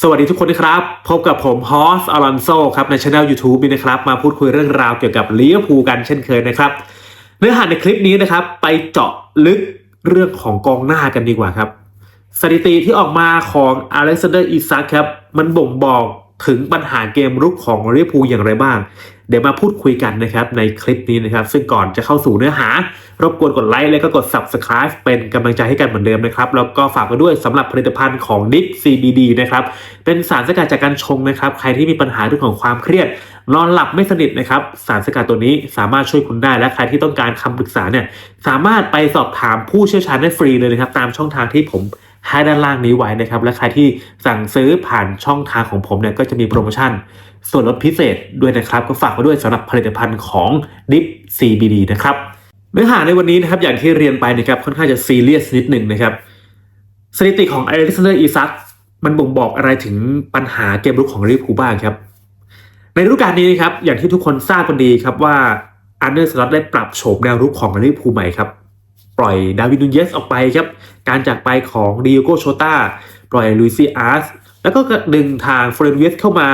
สวัสดีทุกคนนะครับ พบกับผมฮอสอลันโซครับในช anel YouTube นี้นะครับ มาพูดคุยเรื่องราวเกี่ยวกับลิเวอร์พูลกันเช่นเคยนะครับ เนื้อหาในคลิปนี้นะครับ ไปเจาะลึกเรื่องของกองหน้ากันดีกว่าครับ สถิติที่ออกมาของอเล็กซานเดอร์อิซักครับ มันบ่งบอกถึงปัญหาเกมรุกของลิเวอร์พูลอย่างไรบ้าง เดี๋ยวมาพูดคุยกันนะครับในคลิปนี้นะครับ ซึ่งก่อนจะเข้าสู่เนื้อหา รบกวนกดไลค์และก็กด Subscribe เป็นกำลังใจให้กันเหมือนเดิมนะครับ แล้วก็ฝากไปด้วยสำหรับผลิตภัณฑ์ของ NIP CBD นะครับ เป็นสารสกัดจากการชงนะครับ ใครที่มีปัญหาเรื่องของความเครียด นอนหลับไม่สนิทนะครับ สารสกัดตัวนี้สามารถช่วยคุณได้ และใครที่ต้องการคำปรึกษาเนี่ย สามารถไปสอบถามผู้เชี่ยวชาญได้ฟรีเลยนะครับ ตามช่องทางที่ผมให้ด้านล่างนี้ไว้นะครับ และใครที่สั่งซื้อผ่านช่องทางของผมเนี่ยก็จะมีโปรโมชั่น ส่วนลดพิเศษด้วยนะครับ ก็ฝากไว้ด้วยสำหรับผลิตภัณฑ์ของ DIP CBD นะครับเนื้อหาในวันนี้นะครับอย่างที่เรียนไปนะครับค่อนข้างจะซีเรียสนิดหนึ่งนะครับสถิติของอเล็กซานเดอร์อีซักมันบ่งบอกอะไรถึงปัญหาเกมรุกของลิเวอร์พูลบ้างครับ ในฤดูกาลนี้นะครับอย่างที่ทุกคนทราบกันดีครับว่าอันเดอร์สล็อตได้ปรับโฉมแนวรุกของลิเวอร์พูลใหม่ครับปล่อยดาวิดนูเยสออกไปครับ การจากไปของดิโอโกโชตาปล่อยลุยซีอาร์สแล้วก็ดึงทางเฟรนเวสเข้ามา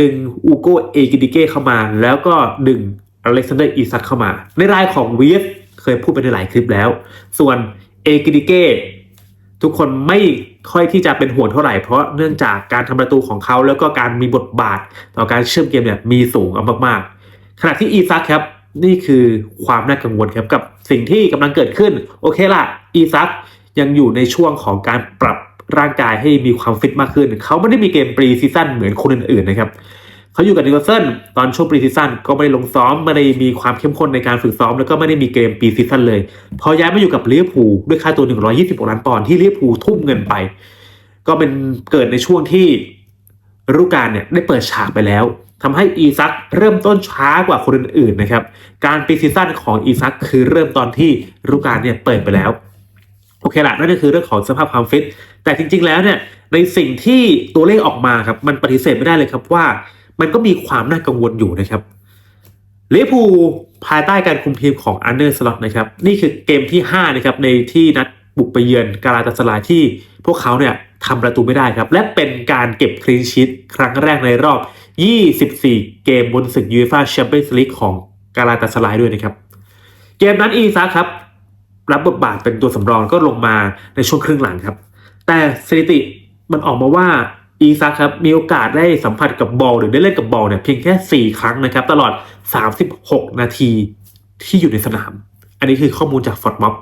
ดึงอูโกเอกิดิเก้เข้ามา แล้วก็ดึงอเล็กซานเดอร์อีซักเข้ามา ในรายของเวสเคยพูดไปในหลายคลิปแล้ว ส่วนเอกิดิเก้ทุกคนไม่ค่อยที่จะเป็นห่วงเท่าไหร่ เพราะเนื่องจากการทำประตูของเขาแล้วก็การมีบทบาทต่อการเชื่อมเกมเนี่ยมีสูงมากๆ ขณะที่อีซักครับนี่คือความน่ากังวลครับกับสิ่งที่กำลังเกิดขึ้น โอเคล่ะ อีซักยังอยู่ในช่วงของการปรับ ร่างกายให้มีความฟิตมากขึ้น เขาไม่ได้มีเกมปรีซีซั่นเหมือนคนอื่นๆนะครับ เขาอยู่กับนิโคลเซนตอนช่วงปรีซีซั่นก็ไม่ได้ลงซ้อม ไม่ได้มีความเข้มข้นในการฝึกซ้อม แล้วก็ไม่ได้มีเกมปรีซีซั่นเลย พอย้ายมาอยู่กับลิเวอร์พูลด้วยค่าตัว 120ล้านปอนด์ที่ลิเวอร์พูลทุ่มเงินไป ก็เป็นเกิดในช่วงที่ฤดูกาลเนี่ยได้เปิดฉากไปแล้วทำให้อีซักเริ่มต้นช้ากว่าคนอื่นๆนะครับ การปีซีซั่นของอีซักคือเริ่มตอนที่ฤดูกาลเนี่ยเปิดไปแล้ว โอเคละนั่นก็คือเรื่องของสภาพความฟิต แต่จริง ๆ แล้วเนี่ยในสิ่งที่ตัวเลขออกมาครับ มันปฏิเสธไม่ได้เลยครับว่า มันก็มีความน่ากังวลอยู่นะครับลิเวอร์พูลภายใต้การคุมทีมของอันเดอร์สล็อตนะครับ นี่คือเกมที่ 5 นะครับ ในที่นัดบุกไปเยือนกาลาตาสลายที่พวกเขาเนี่ยทำประตูไม่ได้ครับ และเป็นการเก็บคลีนชีตครั้งแรกในรอบ 24 เกมบนศึกยูเอฟ่าแชมเปี้ยนส์ลีกของกาลาตาสลายด้วยนะครับ เกมนั้นอีซักครับ รับบทบาทเป็นตัวสำรองก็ลงมาในช่วงครึ่งหลังครับ แต่สถิติมันออกมาว่าอีซักครับมีโอกาสได้สัมผัสกับบอลหรือได้เล่นกับบอลเนี่ยเพียงแค่ 4 ครั้งนะครับ ตลอด 36 นาทีที่อยู่ในสนาม อันนี้คือข้อมูลจากฟอร์ดม็อบ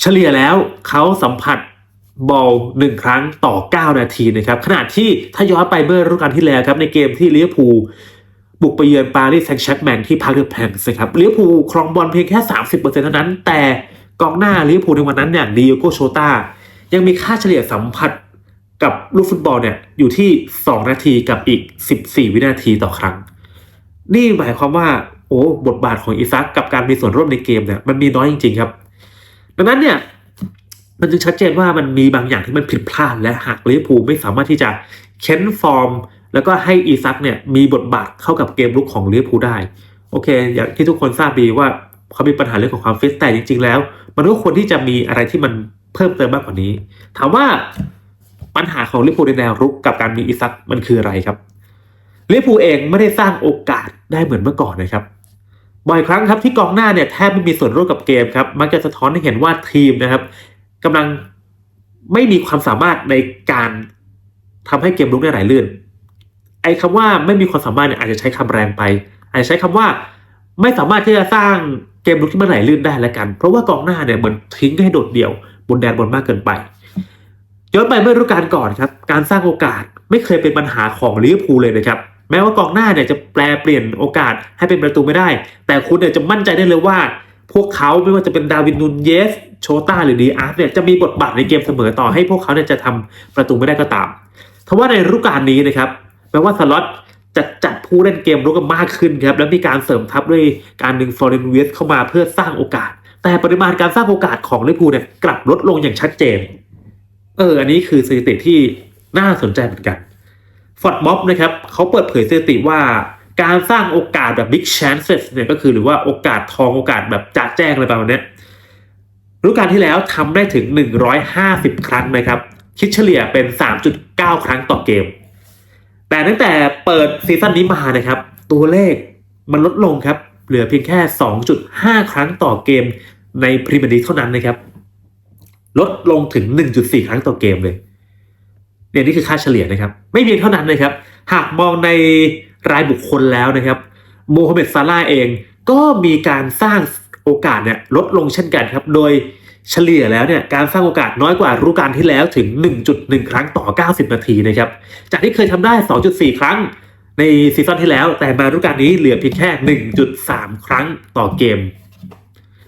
เฉลี่ยแล้วเขาสัมผัสบอลหนึ่งครั้งต่อ 9 นาทีนะครับขณะที่ถ้าย้อนไปเมื่อฤดูกาลที่แล้วครับในเกมที่ลิเวอร์พูล บุกไปเยือนปารีสแซงต์แชร์กแมงที่พาร์คเดอแพนส์ครับลิเวอร์พูลครองบอลเพียงแค่ 30%เท่านั้น แต่กองหน้าลิเวอร์พูลในวันนั้นเนี่ยดิโอโกโชตายังมีค่าเฉลี่ยสัมผัสกับลูกฟุตบอลเนี่ยอยู่ที่ 2 นาทีกับอีก 14 วินาทีต่อครั้ง นี่หมายความว่าโอ้บทบาทของอีซักกับการมีส่วนร่วมในเกมเนี่ยมันมีน้อยจริง ๆ ครับ ดังนั้นเนี่ยมันจึงชัดเจนว่ามันมีบางอย่างที่มันผิดพลาดและหากลิเวอร์พูลไม่สามารถที่จะเค้นฟอร์ม แล้วก็ให้อีซักเนี่ยมีบทบาทเข้ากับเกมลุกของลิเวอร์พูลได้ โอเค อย่างที่ทุกคนทราบดีว่าเขามีปัญหาเรื่องของความฟิตแต่จริง ๆ แล้ว มันก็ควรที่จะมีอะไรที่มันเพิ่มเติมมากกว่านี้ ถามว่าปัญหาของลิเวอร์พูลในแนวรุกกับการมีอีซักมันคืออะไรครับลิเวอร์พูลเองไม่ได้สร้างโอกาสได้เหมือนเมื่อก่อนนะครับบ่อยครั้งครับที่กองหน้าเนี่ยแทบไม่มีส่วนร่วมกับเกมครับมักจะสะท้อนให้เห็นว่าทีมนะครับกำลังไม่มีความสามารถในการทำให้เกมลุกได้ไหลลื่น ไอ้คำว่าไม่มีความสามารถเนี่ยอาจจะใช้คำแรงไป อาจจะใช้คำว่า ไม่สามารถที่จะสร้างเกมลุกที่มันไหลลื่นได้แล้วกัน เพราะว่ากองหน้าเนี่ยเหมือนทิ้งให้โดดเดี่ยว บนแดนบนมากเกินไปย้อนไปเมื่อฤดูกาลก่อนครับ การสร้างโอกาสไม่เคยเป็นปัญหาของลิเวอร์พูลเลยนะครับ แม้ว่ากองหน้าเนี่ยจะแปลเปลี่ยนโอกาสให้เป็นประตูไม่ได้ แต่คุณเนี่ยจะมั่นใจได้เลยว่า พวกเขาไม่ว่าจะเป็นดาวินนูนเยส โชต้าหรือดีอาร์ตเนี่ยจะมีบทบาทในเกมเสมอต่อให้พวกเขาเนี่ยจะทำประตูไม่ได้ก็ตามทว่าในฤดูกาลนี้นะครับ แม้ว่าสล็อตจะจัดผู้เล่นเกมรุกมากขึ้นครับและมีการเสริมทัพด้วยการดึงฟลอเรนเวสเข้ามาเพื่อสร้างโอกาส แต่ปริมาณการสร้างโอกาสของลิเวอร์พูลเนี่ยกลับลดลงอย่างชัดเจน เออ อันนี้คือสถิติที่น่าสนใจเหมือนกันฟอร์ดม็อบนะครับเขาเปิดเผยสถิติว่าการสร้างโอกาสแบบ big chances เนี่ยก็คือหรือว่าโอกาสทองโอกาสแบบจ่าแจ้งอะไรประมาณนี้ฤดูกาลที่แล้วทำได้ถึง 150 ครั้งนะครับ คิดเฉลี่ยเป็น 3.9 ครั้งต่อเกม แต่ตั้งแต่เปิดซีซั่นนี้มานะครับ ตัวเลขมันลดลงครับ เหลือเพียงแค่ 2.5 ครั้งต่อเกมในพรีเมียร์ลีกเท่านั้นนะครับ ลดลงถึง 1.4 ครั้งต่อเกมเลยเนี่ยนี่คือค่าเฉลี่ยนะครับ ไม่เพียงเท่านั้นนะครับ หากมองในรายบุคคลแล้วนะครับโมฮัมเหม็ดซาลาห์เองก็มีการสร้างโอกาสเนี่ยลดลงเช่นกันครับ โดย เฉลี่ยแล้วเนี่ยการสร้างโอกาสน้อยกว่าฤดูกาลที่แล้วถึง 1.1 ครั้งต่อ 90 นาทีนะครับ จากที่เคยทำได้ 2.4 ครั้งในซีซั่นที่แล้ว แต่มาฤดูกาลนี้เหลือเพียงแค่ 1.3 ครั้งต่อเกม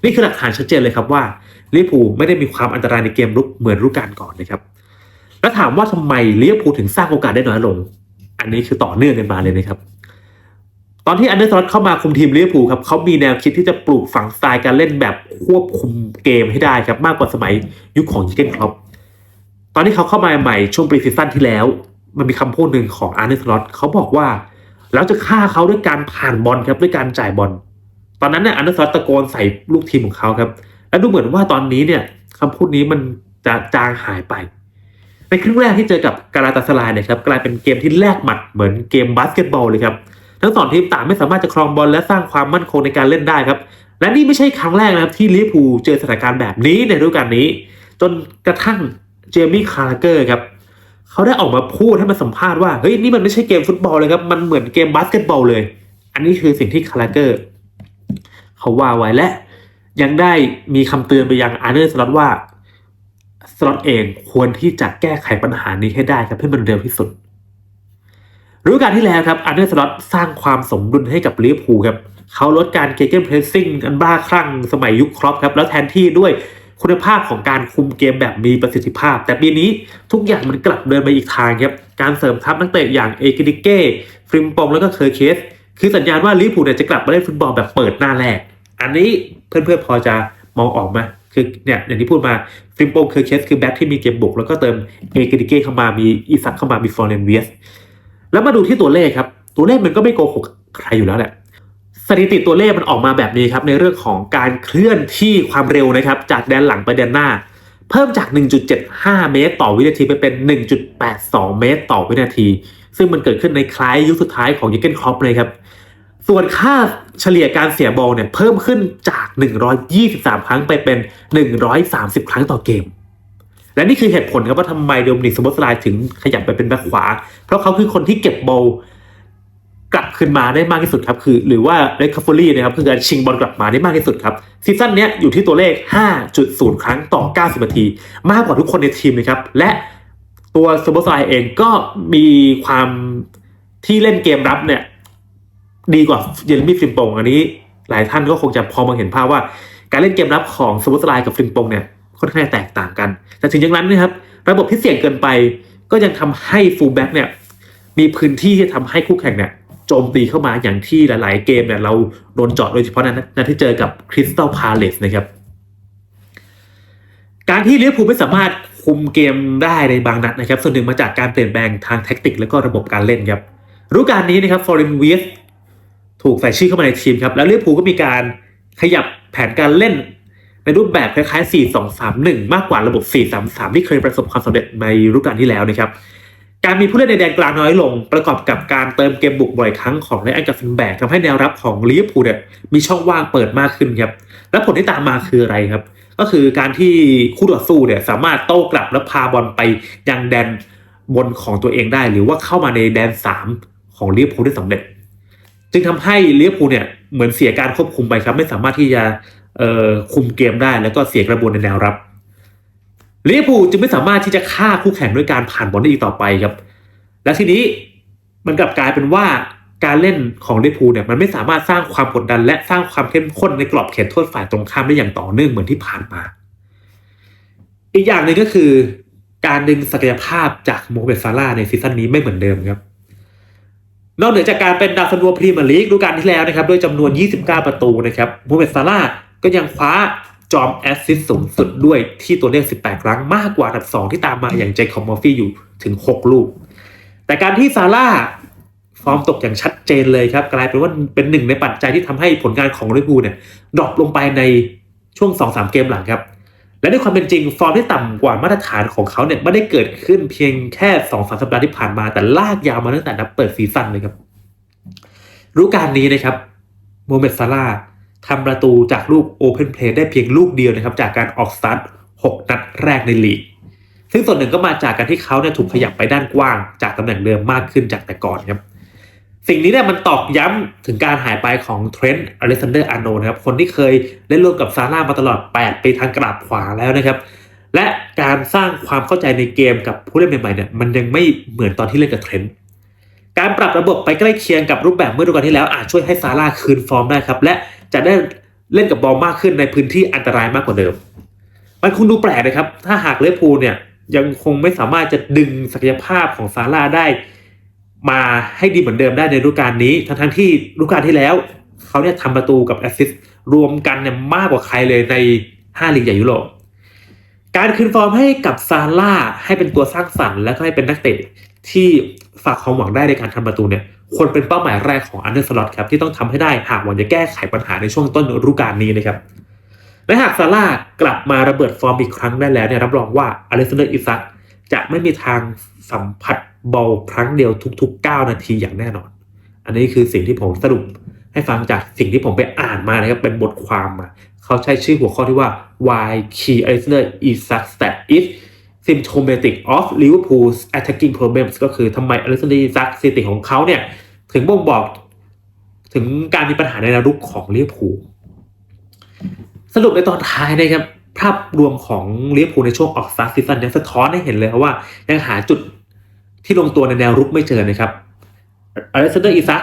นี่คือหลักฐานชัดเจนเลยครับว่าลิเวอร์พูลไม่ได้มีความอันตรายในเกมรุกเหมือนฤดูกาลก่อนนะครับ แล้วถามว่าทำไมลิเวอร์พูลถึงสร้างโอกาสได้น้อยลง อันนี้คือต่อเนื่องกันมาเลยนะครับ ตอนที่อันเดอร์สล็อตเข้ามาคุมทีมลิเวอร์พูลครับเขามีแนวคิดที่จะปลูกฝังสไตล์การเล่นแบบควบคุมเกมให้ได้ครับมากกว่าสมัยยุคของยิเกนครอปตอนที่เขาเข้ามาใหม่ช่วงปรีซีซั่นที่แล้ว มันมีคำพูดหนึ่งของอันเดอร์สล็อตเขาบอกว่าเราจะฆ่าเขาด้วยการผ่านบอลครับด้วยการจ่ายบอลตอนนั้นเนี่ยอันเดอร์สล็อตตะโกนใส่ลูกทีมของเขาครับ และดูเหมือนว่าตอนนี้เนี่ยคำพูดนี้มันจะจางหายไปในครึ่งแรกที่เจอกับกาลาตาสลายเนี่ยครับกลายเป็นเกมที่แลกหมัดเหมือนเกมบาสเกตบอลเลยครับ ทั้งสองทีมต่างไม่สามารถจะครองบอลและสร้างความมั่นคงในการเล่นได้ครับ และนี่ไม่ใช่ครั้งแรกนะครับที่ลิเวอร์พูลเจอสถานการณ์แบบนี้ในฤดูกาลนี้ จนกระทั่งเจมี่คาร์เกอร์ครับเขาได้ออกมาพูดให้มาสัมภาษณ์ว่าเฮ้ยนี่มันไม่ใช่เกมฟุตบอลเลยครับมันเหมือนเกมบาสเกตบอลเลย อันนี้คือสิ่งที่คาร์เกอร์เขาว่าไว้และ ยังได้มีคำเตือนไปยังอาร์เนอร์สล็อตว่าสล็อตเองควรที่จะแก้ไขปัญหานี้ให้ได้ครับให้มันเร็วที่สุด ฤดูกาลที่แล้วครับอาร์เนอร์สล็อตสร้างความสมดุลให้กับลิเวอร์พูลครับเขาลดการเกเกนเพรสซิ่งอันบ้าคลั่งสมัยยุคครอปครับแล้วแทนที่ด้วยคุณภาพของการคุมเกมแบบมีประสิทธิภาพ แต่ปีนี้ทุกอย่างมันกลับเดินไปอีกทางครับการเสริมทัพนักเตะอย่างเอกิิเก้ฟริมปองแล้วก็เคอร์เคส คือสัญญาณว่าลิเวอร์พูลเนี่ยจะกลับมาเล่นฟุตบอลแบบเปิดหน้าแรก อันนี้เพื่อนๆพอจะมองออกไหมคือเนี่ยอย่างที่พูดมาฟริมปองเคอร์เคสคือแบ็คที่มีเกมบุกแล้วก็เติมเอกิิเก้เข้ามามีอีซักเข้ามามีฟอร์เรนเวียส แล้วมาดูที่ตัวเลขครับ ตัวเลขมันก็ไม่โกหกใครอยู่แล้วแหละสถิติตัวเลขมันออกมาแบบนี้ครับในเรื่องของการเคลื่อนที่ความเร็วนะครับ จากแดนหลังไปแดนหน้า เพิ่มจาก 1.75 เมตร ต่อวินาทีไปเป็น 1.82 เมตร ต่อวินาที ซึ่งมันเกิดขึ้นในคล้ายยุคสุดท้ายของยูเกนครอปเลยครับ ส่วนค่าเฉลี่ยการเสียบอลเนี่ยเพิ่มขึ้นจาก 123 ครั้งไปเป็น 130 ครั้งต่อเกม และนี่คือเหตุผลครับว่าทำไมโดมินิกสโบสไลถึงขยับไปเป็นแบ็คขวา เพราะเขาคือคนที่เก็บบอลกลับคืนมาได้มากที่สุดครับคือ หรือว่าเรคคาฟอรี่นะครับคือการชิงบอลกลับมาได้มากที่สุดครับซีซั่นนี้อยู่ที่ตัวเลข 5.0 ครั้งต่อ 90 นาที มากกว่าทุกคนในทีมเลยครับ และตัวสโบสไลเองก็มีความที่เล่นเกมรับเนี่ยดีกว่าเยเรมี่ฟิมปงอันนี้ หลายท่านก็คงจะพอมองเห็นภาพว่า การเล่นเกมรับของสโบสไลกับฟิมปงเนี่ย ค่อนข้างแตกต่างกัน แต่ถึงอย่างนั้นนะครับ ระบบที่เสี่ยงเกินไป ก็ยังทำให้ฟูลแบ็กเนี่ยมีพื้นที่ที่ทำให้คู่แข่งเนี่ยโจมตีเข้ามาอย่างที่หลาย ๆ เกมเนี่ยเราโดนเจาะโดยเฉพาะนั้นนั้นที่เจอกับคริสตัลพาเลสนะครับ การที่ลิเวอร์พูไม่สามารถคุมเกมได้ในบางนัดนะครับ ส่วนหนึ่งมาจากการเปลี่ยนแปลงทางแท็กติก และก็ระบบการเล่นครับรู้การนี้นะครับฟอร์เรนเวียสถูกใส่ชื่อเข้ามาในทีมครับ แล้วลิเวอร์พูก็มีการขยับแผนการเล่น ในรูปแบบคล้ายๆ 4-2-3-1 มากกว่าระบบ 4-3-3 ที่เคยประสบความสำเร็จในฤดูกาลที่แล้วนะครับ การมีผู้เล่นในแดนกลางน้อยลง ประกอบกับการเติมเกมบุกบ่อยครั้งของไรอันกับฟินแบกทำให้แนวรับของลิเวอร์พูลเนี่ยมีช่องว่างเปิดมากขึ้นครับ และผลที่ตามมาคืออะไรครับ ก็คือการที่คู่ต่อสู้เนี่ยสามารถโต้กลับและพาบอลไปยังแดนบนของตัวเองได้ หรือว่าเข้ามาในแดน 3 ของลิเวอร์พูลได้สำเร็จ จึงทำให้ลิเวอร์พูลเนี่ยเหมือนเสียการควบคุมไปครับ ไม่สามารถที่จะ เอ่อคุมเกมได้แล้วก็เสียกระบวนในแนวรับลิเวอร์พูลจึงไม่สามารถที่จะฆ่าคู่แข่งด้วยการผ่านบอลได้อีกต่อไปครับ และทีนี้มันกลับกลายเป็นว่าการเล่นของลิเวอร์พูลเนี่ยมันไม่สามารถสร้างความกดดัน และสร้างความเข้มข้นในกรอบเขตโทษฝ่ายตรงข้ามได้อย่างต่อเนื่องเหมือนที่ผ่านมา อีกอย่างหนึ่งก็คือ การดึงศักยภาพจากโมเหม็ดซาร่าในซีซั่นนี้ไม่เหมือนเดิมครับ นอกเหนือจากการเป็นดาวซันโวพรีเมียร์ลีกฤดูกาลที่แล้วนะครับด้วยจำนวน 29 ประตูนะครับโมเหม็ดซาร่า ก็ยังคว้าจอมแอสซิสต์สูงสุดด้วยที่ตัวเลข 18 ครั้งมากกว่าอันดับ 2 ที่ตามมาอย่างเจคอบมอร์ฟี่อยู่ถึง 6 ลูก แต่การที่ซาร่าฟอร์มตกอย่างชัดเจนเลยครับ กลายเป็นว่าเป็นหนึ่งในปัจจัยที่ทำให้ผลงานของลิเวอร์พูลเนี่ยดรอปลงไปในช่วง 2-3 เกมหลังครับ และในความเป็นจริง ฟอร์มที่ต่ำกว่ามาตรฐานของเขาเนี่ยไม่ได้เกิดขึ้นเพียงแค่สองสามสัปดาห์ที่ผ่านมาแต่ลากยาวมาตั้งแต่นับเปิดซีซั่นเลยครับฤดูกาลนี้นะครับโมเมดซาร่า ทำประตูจากลูกโอเพนเพลย์ได้เพียงลูกเดียวนะครับ จากการออกสตาร์ทหกนัดแรกในลีก ซึ่งส่วนหนึ่งก็มาจากการที่เขาเนี่ยถูกขยับไปด้านกว้าง จากตำแหน่งเดิมมากขึ้นจากแต่ก่อนครับ สิ่งนี้เนี่ยมันตอกย้ำถึงการหายไปของเทรนต์อเล็กซานเดอร์อาร์โนนะครับ คนที่เคยเล่นร่วมกับซาร่ามาตลอด 8 ปีทางกราบขวาแล้วนะครับ และการสร้างความเข้าใจในเกมกับผู้เล่นใหม่ๆเนี่ยมันยังไม่เหมือนตอนที่เล่นกับเทรนต์การปรับระบบไปใกล้เคียงกับรูปแบบเมื่อดูกาลที่แล้วอาจช่วยให้ซาร่าคืนฟอร์มได้ครับและ จะได้เล่นกับบอลมากขึ้นในพื้นที่อันตรายมากกว่าเดิม มันคงดูแปลกนะครับ ถ้าหากเลฟูเนี่ยยังคงไม่สามารถจะดึงศักยภาพของซาร่าได้มาให้ดีเหมือนเดิมได้ในฤดูกาลนี้ ทั้งๆที่ฤดูกาลที่แล้ว เขาเนี่ยทำประตูกับแอสซิสต์รวมกันเนี่ยมากกว่าใครเลยใน 5 ลีกใหญ่ยุโรป การคืนฟอร์มให้กับซาร่าให้เป็นตัวสร้างสรรค์และก็ให้เป็นนักเตะที่ฝากความหวังได้ในการทำประตูเนี่ย ควรเป็นเป้าหมายแรกของอันเดอร์สล็อตครับที่ต้องทำให้ได้หากหวังจะแก้ไขปัญหาในช่วงต้นฤดูกาลนี้นะครับและหากซาร่ากลับมาระเบิดฟอร์มอีกครั้งได้แล้วเนี่ยรับรองว่าอเล็กซานเดอร์อิซักจะไม่มีทางสัมผัสบอลครั้งเดียวทุก ๆ 9 นาทีอย่างแน่นอน อันนี้คือสิ่งที่ผมสรุปให้ฟังจากสิ่งที่ผมไปอ่านมานะครับเป็นบทความมา เขาใช้ชื่อหัวข้อที่ว่า why key Alexander Isak stat is symptomatic of Liverpool's attacking problems ก็คือทำไม Alexander Isak สถิติของเขาเนี่ย ถึงบ่งบอกถึงการมีปัญหาในแนวรุกของลิเวอร์พูลสรุปในตอนท้ายนะครับภาพรวมของลิเวอร์พูลในช่วงออกซักซีซั่นเนี่ยสะท้อนให้เห็นเลยครับว่า ยังหาจุดที่ลงตัวในแนวรุกไม่เจอนะครับอเล็กซานเดอร์อิซัก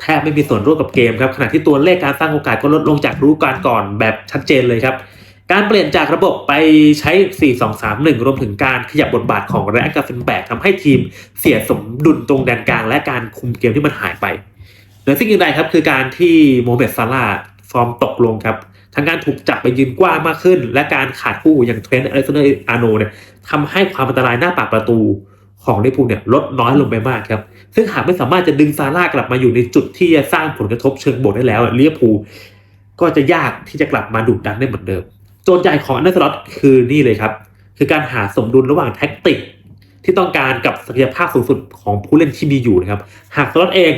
แทบไม่มีส่วนร่วมกับเกมครับขณะที่ตัวเลขการสร้างโอกาสก็ลดลงจากฤดูกาลก่อนแบบชัดเจนเลยครับ การเปลี่ยนจากระบบไปใช้ 4-2-3-1 รวมถึงการขยับบทบาทของแรกกาเฟนแบกทำให้ทีมเสียสมดุลตรงแดนกลาง และการคุมเกมที่มันหายไปเหนือสิ่งอื่นใดครับคือการที่โมเมดซาร่าฟอร์มตกลงครับทั้งการถูกจับไปยืนกว้างมากขึ้น และการขาดคู่อย่างเทรนต์อเล็กซานเดอร์อาโนเนี่ยทำให้ความอันตรายหน้าปากประตูของลิเวอร์พูลเนี่ยลดน้อยลงไปมากครับ ซึ่งหากไม่สามารถจะดึงซาร่ากลับมาอยู่ในจุดที่จะสร้างผลกระทบเชิงบวกได้แล้วลิเวอร์พูลก็จะยากที่จะกลับมาดุดันได้เหมือนเดิม โจทย์ใหญ่ของอันเดอร์สล็อตคือนี่เลยครับ คือการหาสมดุลระหว่างแท็กติก ที่ต้องการกับศักยภาพสูงสุดของผู้เล่นที่มีอยู่นะครับ หากสล็อตเอง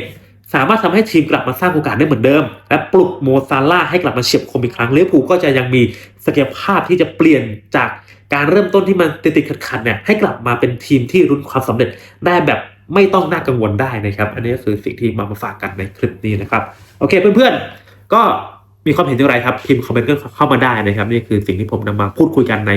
สามารถทำให้ทีมกลับมาสร้างโอกาสได้เหมือนเดิม และปลุกโมซาร่าให้กลับมาเฉียบคมอีกครั้งเลิเวผูก็จะยังมีศักยภาพที่จะเปลี่ยนจากการเริ่มต้นที่มันติดติดขัดขัดๆเนี่ยให้กลับมาเป็นทีมที่รุ้นความสำเร็จได้แบบไม่ต้องน่ากังวลได้นะครับ อันนี้ก็คือสิ่งที่มามาฝากกันในคลิปนี้นะครับ โอเคเพื่อนๆก็ มีความเห็นอย่างไรครับพิมพ์คอมเมนต์ก็เข้ามาได้นะครับ นี่คือสิ่งที่ผมนำมาพูดคุยกันใน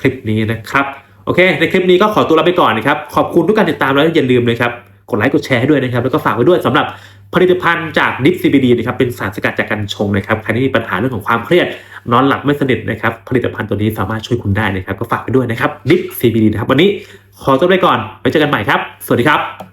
คลิปนี้นะครับโอเค ในคลิปนี้ก็ขอตัวลาไปก่อนนะครับ ขอบคุณทุกการติดตามแล้วอย่าลืมนะครับกดไลค์กดแชร์ให้ด้วยนะครับ แล้วก็ฝากไว้ด้วยสำหรับผลิตภัณฑ์จากดิฟซีบีดีนะครับเป็นสารสกัดจากกัญชงนะครับใครที่มีปัญหาเรื่องของความเครียดนอนหลับไม่สนิทนะครับผลิตภัณฑ์ตัวนี้สามารถช่วยคุณได้นะครับ ก็ฝากไปด้วยนะครับดิฟซีบีดีนะครับวันนี้ขอตัวไปก่อนไว้เจอกันใหม่ครับ สวัสดีครับ